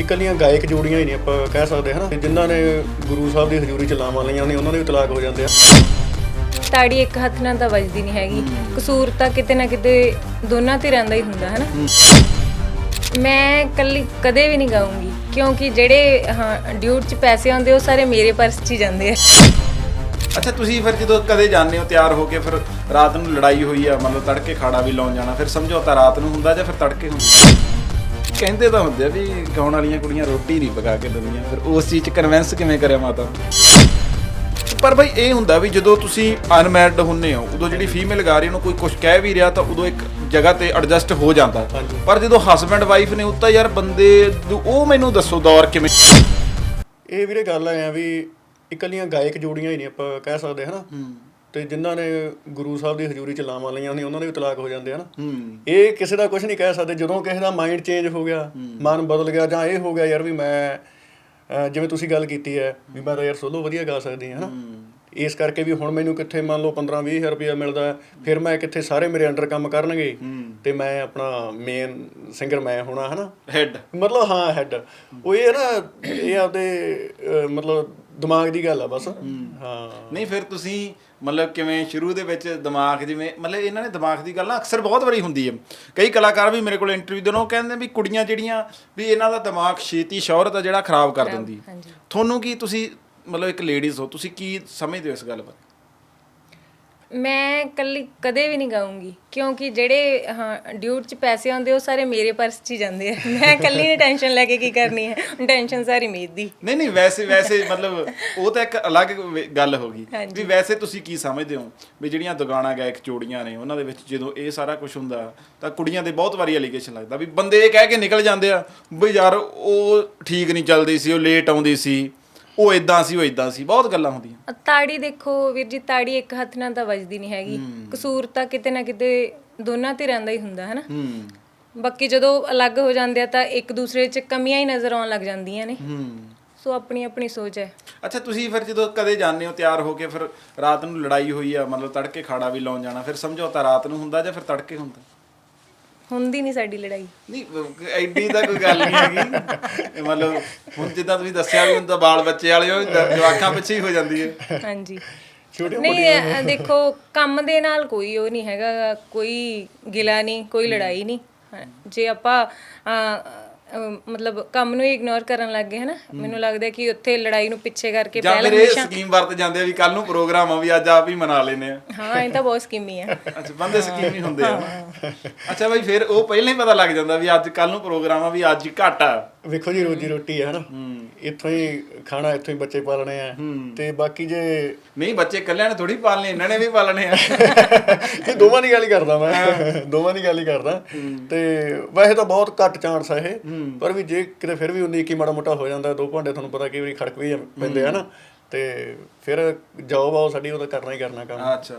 ਇਕੱਲੀਆਂ ਗਾਇਕ ਜੋੜੀਆਂ ਹੀ ਨਹੀਂ ਆਪਾਂ ਕਹਿ ਸਕਦੇ ਹਨਾ ਜਿਨ੍ਹਾਂ ਨੇ ਗੁਰੂ ਸਾਹਿਬ ਦੀ ਹਜ਼ੂਰੀ ਚ ਲਾਵਾਂ ਲਈਆਂ ਨੇ ਉਹਨਾਂ ਦੇ ਵੀ ਤਲਾਕ ਹੋ ਜਾਂਦੇ ਆ। ਤਾੜੀ ਇੱਕ ਹੱਥ ਨਾਲ ਤਾਂ ਵੱਜਦੀ ਨਹੀਂ ਹੈਗੀ। ਕਸੂਰ ਤਾਂ ਕਿਤੇ ਨਾ ਕਿਤੇ ਦੋਨਾਂ ਧਿਰਾਂ ਦਾ ਹੀ ਹੁੰਦਾ ਹੈ ਨਾ ਮੈਂ ਕੱਲੀ ਕਦੇ ਵੀ ਨਹੀਂ ਗਾਉਂਗੀ ਕਿਉਂਕਿ ਜਿਹੜੇ ਹਾਂ ਡਿਊਟ 'ਚ ਪੈਸੇ ਆਉਂਦੇ ਉਹ ਸਾਰੇ ਮੇਰੇ ਪਰਸ 'ਚ ਹੀ ਜਾਂਦੇ ਆ। ਅੱਛਾ ਤੁਸੀਂ ਫਿਰ ਜਦੋਂ ਕਦੇ ਜਾਂਦੇ ਹੋ ਤਿਆਰ ਹੋ ਕੇ ਫਿਰ ਰਾਤ ਨੂੰ ਲੜਾਈ ਹੋਈ ਆ ਮਤਲਬ ਤੜਕੇ ਖਾੜਾ ਵੀ ਲਾਉਣ ਜਾਣਾ ਫਿਰ ਸਮਝੌਤਾ ਰਾਤ ਨੂੰ ਹੁੰਦਾ ਜਾਂ ਫਿਰ ਤੜਕੇ ਹੁੰਦਾ? ਕਹਿੰਦੇ ਤਾਂ ਹੁੰਦੇ ਆ ਵੀ ਗਾਉਣ ਵਾਲੀਆਂ ਕੁੜੀਆਂ ਰੋਟੀ ਨਹੀਂ ਪਕਾ ਕੇ ਦਿੰਦੀਆਂ ਫਿਰ ਉਸ ਚੀਜ਼ 'ਚ ਕਨਵਿੰਸ ਕਿਵੇਂ ਕਰਿਆ ਮਾਤਾ? ਪਰ ਭਾਈ ਇਹ ਹੁੰਦਾ ਵੀ ਜਦੋਂ ਤੁਸੀਂ ਅਨਮੈਰਿਡ ਹੁੰਨੇ ਹੋ ਉਦੋਂ ਜਿਹੜੀ ਫੀਮੇਲ ਗਾ ਰਹੀ ਉਹਨੂੰ ਕੋਈ ਕੁਝ ਕਹਿ ਵੀ ਰਿਹਾ ਤਾਂ ਉਦੋਂ ਇੱਕ ਜਗ੍ਹਾ ਤੇ ਐਡਜਸਟ ਹੋ ਜਾਂਦਾ। ਪਰ ਜਦੋਂ ਹਸਬੰਡ ਵਾਈਫ ਨੇ ਉੱਤਾ ਯਾਰ ਬੰਦੇ ਉਹ ਮੈਨੂੰ ਦੱਸੋ ਦੌਰ ਕਿਵੇਂ? ਇਹ ਵੀਰੇ ਗੱਲ ਆ ਵੀ ਇਕੱਲੀਆਂ ਗਾਇਕ ਜੋੜੀਆਂ ਹੀ ਨਹੀਂ ਆਪਾਂ ਕਹਿ ਸਕਦੇ ਹਨਾ? ਤੇ ਜਿਨ੍ਹਾਂ ਨੇ ਗੁਰੂ ਸਾਹਿਬ ਦੀ ਹਜ਼ੂਰੀ ਚ ਲਾਵਾਂ ਲਈਆਂ ਨੇ ਉਹਨਾਂ ਦੇ ਵੀ ਤਲਾਕ ਹੋ ਜਾਂਦੇ ਆ ਨਾ। ਹੂੰ। ਇਹ ਕਿਸੇ ਦਾ ਕੁਝ ਨਹੀਂ ਕਹਿ ਸਕਦੇ। ਜਦੋਂ ਕਿਸੇ ਦਾ ਮਾਈਂਡ ਚੇਂਜ ਹੋ ਗਿਆ ਮਨ ਬਦਲ ਗਿਆ ਜਾਂ ਇਹ ਹੋ ਗਿਆ ਯਾਰ ਵੀ ਮੈਂ ਜਿਵੇਂ ਤੁਸੀਂ ਗੱਲ ਕੀਤੀ ਹੈ ਵੀ ਮੈਂ ਤਾਂ ਯਾਰ ਸੋਲੋ ਵਧੀਆ ਗਾ ਸਕਦੀ ਹਾਂ ਹਨਾ। ਇਸ ਕਰਕੇ ਵੀ ਹੁਣ ਮੈਨੂੰ ਕਿੱਥੇ ਮੰਨ ਲਓ 15 20000 ਰੁਪਇਆ ਮਿਲਦਾ ਫਿਰ ਮੈਂ ਕਿੱਥੇ ਸਾਰੇ ਮੇਰੇ ਅੰਡਰ ਕੰਮ ਕਰਨਗੇ। ਤੇ ਮੈਂ ਆਪਣਾ ਮੇਨ ਸਿੰਗਰ ਮੈਂ ਹੋਣਾ ਹਨਾ। ਹੈਡ ਮਤਲਬ ਹਾਂ ਹੈਡ ਉਹ ਇਹ ਨਾ ਇਹ ਆਪਦੇ ਮਤਲਬ ਦਿਮਾਗ ਦੀ ਗੱਲ ਆ ਬਸ। ਹਾਂ। ਨਹੀਂ ਫਿਰ ਤੁਸੀਂ ਮਤਲਬ ਕਿਵੇਂ ਸ਼ੁਰੂ ਦੇ ਵਿੱਚ ਦਿਮਾਗ ਜਿਵੇਂ ਮਤਲਬ ਇਹਨਾਂ ਨੇ ਦਿਮਾਗ ਦੀ ਗੱਲ ਨਾ ਅਕਸਰ ਬਹੁਤ ਵਾਰੀ ਹੁੰਦੀ ਹੈ। ਕਈ ਕਲਾਕਾਰ ਵੀ ਮੇਰੇ ਕੋਲ ਇੰਟਰਵਿਊ ਦੇਣ ਉਹ ਕਹਿੰਦੇ ਵੀ ਕੁੜੀਆਂ ਜਿਹੜੀਆਂ ਵੀ ਇਹਨਾਂ ਦਾ ਦਿਮਾਗ ਛੇਤੀ ਸ਼ੌਹਰਤ ਆ ਜਿਹੜਾ ਖਰਾਬ ਕਰ ਦਿੰਦੀ। ਤੁਹਾਨੂੰ ਕੀ ਤੁਸੀਂ ਮਤਲਬ ਇੱਕ ਲੇਡੀਜ਼ ਹੋ ਤੁਸੀਂ ਕੀ ਸਮਝਦੇ ਹੋ ਇਸ ਗੱਲ ਬਾਰੇ ਮੈਂ ਕੱਲੀ ਕਦੇ ਵੀ ਨਹੀਂ ਗਾਉਂਗੀ ਕਿਉਂਕਿ ਜਿਹੜੇ ਹਾਂ ਡਿਊਟ 'ਚ ਪੈਸੇ ਆਉਂਦੇ ਉਹ ਸਾਰੇ ਮੇਰੇ ਪਰਸ 'ਚ ਹੀ ਜਾਂਦੇ ਆ। ਮੈਂ ਕੱਲੀ ਨੇ ਟੈਨਸ਼ਨ ਲੈ ਕੇ ਕੀ ਕਰਨੀ ਹੈ? ਟੈਨਸ਼ਨ ਸਾਰੀ ਮੇਦ ਦੀ। ਨਹੀਂ ਨਹੀਂ ਵੈਸੇ ਵੈਸੇ ਮਤਲਬ ਉਹ ਤਾਂ ਇੱਕ ਅਲੱਗ ਵੇ- ਗੱਲ ਹੋ ਗਈ ਹਾਂਜੀ। ਵੀ ਵੈਸੇ ਤੁਸੀਂ ਕੀ ਸਮਝਦੇ ਹੋ? ਵੀ ਜਿਹੜੀਆਂ ਦੁਗਾਣਾ ਗਾਇਕ ਚੋੜੀਆਂ ਨੇ ਉਹਨਾਂ ਦੇ ਵਿੱਚ ਜਦੋਂ ਇਹ ਸਾਰਾ ਕੁਝ ਹੁੰਦਾ ਤਾਂ ਕੁੜੀਆਂ ਦੇ ਬਹੁਤ ਵਾਰੀ ਅਲੀਗੇਸ਼ਨ ਲੱਗਦਾ ਵੀ ਬੰਦੇ ਇਹ ਕਹਿ ਕੇ ਨਿਕਲ ਜਾਂਦੇ ਆ ਵੀ ਯਾਰ ਉਹ ਠੀਕ ਨਹੀਂ ਚੱਲਦੀ ਸੀ ਉਹ ਲੇਟ ਆਉਂਦੀ ਸੀ। ਉਹ ਇਦਾਂ ਸੀ ਉਹ ਇਦਾਂ ਸੀ ਬਹੁਤ ਗੱਲਾਂ ਹੁੰਦੀਆਂ। ਅ, ਤਾੜੀ ਦੇਖੋ ਵੀਰ ਜੀ ਤਾੜੀ ਇੱਕ ਹੱਥ ਨਾਲ ਤਾਂ ਵੱਜਦੀ ਨਹੀਂ ਹੈਗੀ। ਕਸੂਰ ਤਾਂ ਕਿਤੇ ਨਾ ਕਿਤੇ ਦੋਨਾਂ ਧਿਰਾਂ ਦਾ ਹੀ ਹੁੰਦਾ ਹੈ ਨਾ ਹੂੰ। ਬਾਕੀ ਜਦੋਂ ਅਲੱਗ ਹੋ ਜਾਂਦੇ ਆ ਤਾਂ ਇੱਕ ਦੂਸਰੇ 'ਚ ਕਮੀਆਂ ਹੀ ਨਜ਼ਰ ਆਉਣ ਲੱਗ ਜਾਂਦੀਆਂ ਨੇ। ਹੂੰ। ਸੋ ਆਪਣੀ ਆਪਣੀ ਸੋਚ ਹੈ। ਅੱਛਾ ਤੁਸੀਂ ਫਿਰ ਜਦੋਂ ਕਦੇ ਜਾਂਦੇ ਹੋ ਤਿਆਰ ਹੋ ਕੇ ਫਿਰ ਰਾਤ ਨੂੰ ਲੜਾਈ ਹੋਈ ਆ ਮਤਲਬ ਤੜਕੇ ਖਾੜਾ ਵੀ ਲਾਉਣ ਜਾਣਾ ਫਿਰ ਸਮਝੌਤਾ ਰਾਤ ਨੂੰ ਹੁੰਦਾ ਜਾਂ ਫਿਰ ਤੜਕੇ ਹੁੰਦਾ? ਹੁੰਦੀ ਨਹੀਂ ਸਾਡੀ ਲੜਾਈ। ਨਹੀਂ ਐਡੀ ਤਾਂ ਕੋਈ ਗੱਲ ਨਹੀਂ ਹੈਗੀ। ਇਹ ਮਤਲਬ ਹੁਣ ਜਿੱਦਾਂ ਤੁਸੀਂ ਦੱਸਿਆ ਵੀ ਹੁਣ ਤਾਂ ਬਾਲ ਬੱਚੇ ਵਾਲੇ ਹੋ ਜਵਾਕਾਂ ਪਿੱਛੇ ਹੀ ਹੋ ਜਾਂਦੀ ਹੈ। ਹਾਂਜੀ। ਛੋਟੇ ਨਹੀਂ ਦੇਖੋ ਕੰਮ ਦੇ ਨਾਲ ਕੋਈ ਉਹ ਨਹੀਂ ਹੈਗਾ ਕੋਈ ਗਿਲਾ ਨਹੀਂ ਕੋਈ ਲੜਾਈ ਨਹੀਂ। ਜੇ ਆਪਾਂ ਮਤਲਬ ਕੰਮ ਨੂੰ ਇਗਨੋਰ ਕਰਨ ਲੱਗ ਗਏ ਹਨਾ? ਮੈਨੂੰ ਲੱਗਦਾ ਕਿ ਉੱਥੇ ਲੜਾਈ ਨੂੰ ਪਿੱਛੇ ਕਰਕੇ ਜਾਂ ਪਹਿਲਾਂ ਫਿਰ ਇਹ ਸਕੀਮ ਵਰਤ ਜਾਂਦੇ ਆ ਵੀ ਕੱਲ ਨੂੰ ਪ੍ਰੋਗਰਾਮ ਆ ਵੀ ਅੱਜ ਆਪ ਹੀ ਮਨਾ ਲੈਨੇ ਆ। ਹਾਂ ਇਹ ਤਾਂ ਬਹੁਤ ਸਕੀਮੀ ਆ। ਅੱਛਾ ਬੰਦੇ ਸਕੀਮ ਹੀ ਹੁੰਦੇ ਆ। ਅੱਛਾ ਬਾਈ ਫਿਰ ਉਹ ਪਹਿਲਾਂ ਹੀ ਪਤਾ ਲੱਗ ਜਾਂਦਾ ਵੀ ਅੱਜ ਕੱਲ ਨੂੰ ਪ੍ਰੋਗਰਾਮ ਆ ਵੀ ਅੱਜ ਹੀ ਘੱਟ ਆ। ਵੇਖੋ ਜੀ ਰੋਜੀ ਰੋਟੀ ਹੈ ਹਨਾ। ਇੱਥੋਂ ਹੀ ਖਾਣਾ ਇੱਥੋਂ ਹੀ ਬੱਚੇ ਪਾਲਣੇ ਆ। ਤੇ ਬਾਕੀ ਜੇ ਨਹੀਂ ਬੱਚੇ ਇਕੱਲਿਆਂ ਨੇ ਥੋੜੀ ਪਾਲਣੇ ਇਹਨਾਂ ਨੇ ਵੀ ਪਾਲਣੇ ਆ। ਇਹ ਦੋਵਾਂ ਦੀ ਗੱਲ ਹੀ ਕਰਦਾ ਮੈਂ। ਦੋਵਾਂ ਦੀ ਗੱਲ ਹੀ ਕਰਦਾ। ਤੇ ਵੈਸੇ ਤਾਂ ਬਹੁਤ ਘੱਟ ਚਾਂਸ ਆ ਇਹ। ਪਰ ਵੀ ਜੇ ਕਿਤੇ ਫਿਰ ਵੀ ਉਨੀ ਕੀ ਮਾੜਾ ਮੋਟਾ ਹੋ ਜਾਂਦਾ ਦੋ ਭਾਂਡੇ ਤੁਹਾਨੂੰ ਪਤਾ ਕਈ ਵਾਰੀ ਖੜਕ ਵੀ ਪੈਂਦੇ ਆ ਨਾ। ਤੇ ਫਿਰ ਜੌਬ ਆਓ ਸਾਡੀ ਉਹ ਤਾਂ ਕਰਨਾ ਹੀ ਕਰਨਾ ਕੰਮ। ਅੱਛਾ।